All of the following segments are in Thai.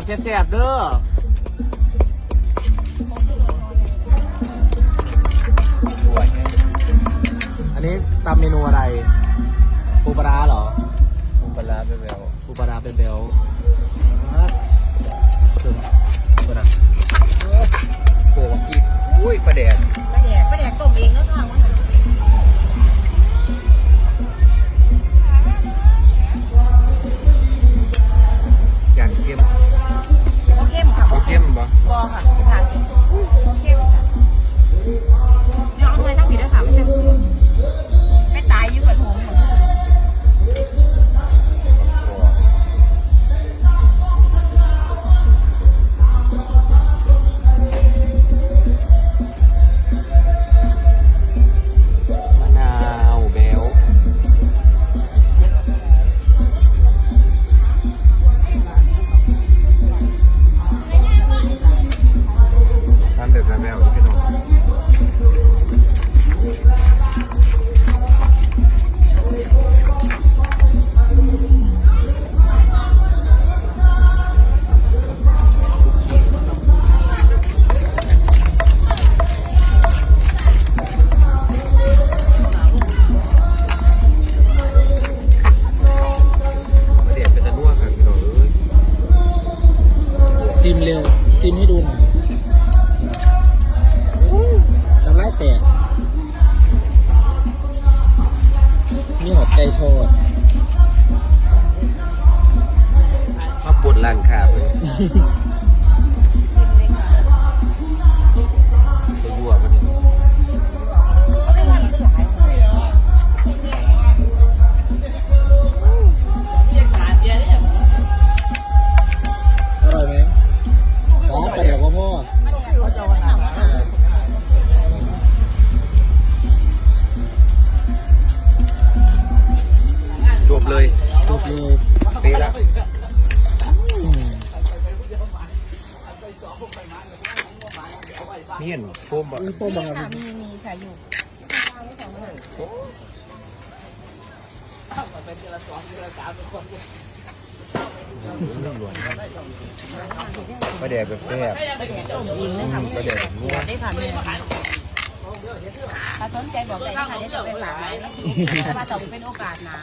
บแซ่บๆเด้ออันนี้ตำเมนูอะไรปูปลาเหรอปูปลาร้าเบลปูปลาร้าเบลเบล ค่ะ เร็วซิมให้ดูหน่อยทำไรแตกนี่หัวใจโทษมาปวดร้านค้าเพิ่ จบเลยเป๊ะละอืมเมียนโฟมบ่มีโป้งบางอัค่ะมีมีค่ะอยู่ปลาแดกแบบแซ่บปลาแดกต้มเองเลยค่ะปลาแดกแบบนัวได้ค่ะแม่ถ้าสนใจบอกได้ค่ะเดี๋ยวจะไปฝากไว้ถ้าว่าต่อไปเป็นโอกาสนา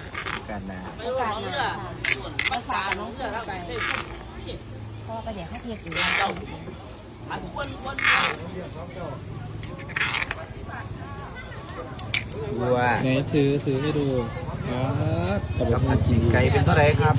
กันนะโอกาสหนาค่ะโอกาสน้องเสือไปเพราะว่าประเดี๋ยวเขาเทศอยู่แล้ววัวไหนถือถือให้ดูครับขอบกับคุณจริงๆไก่เป็นเท่าไหร่ครับ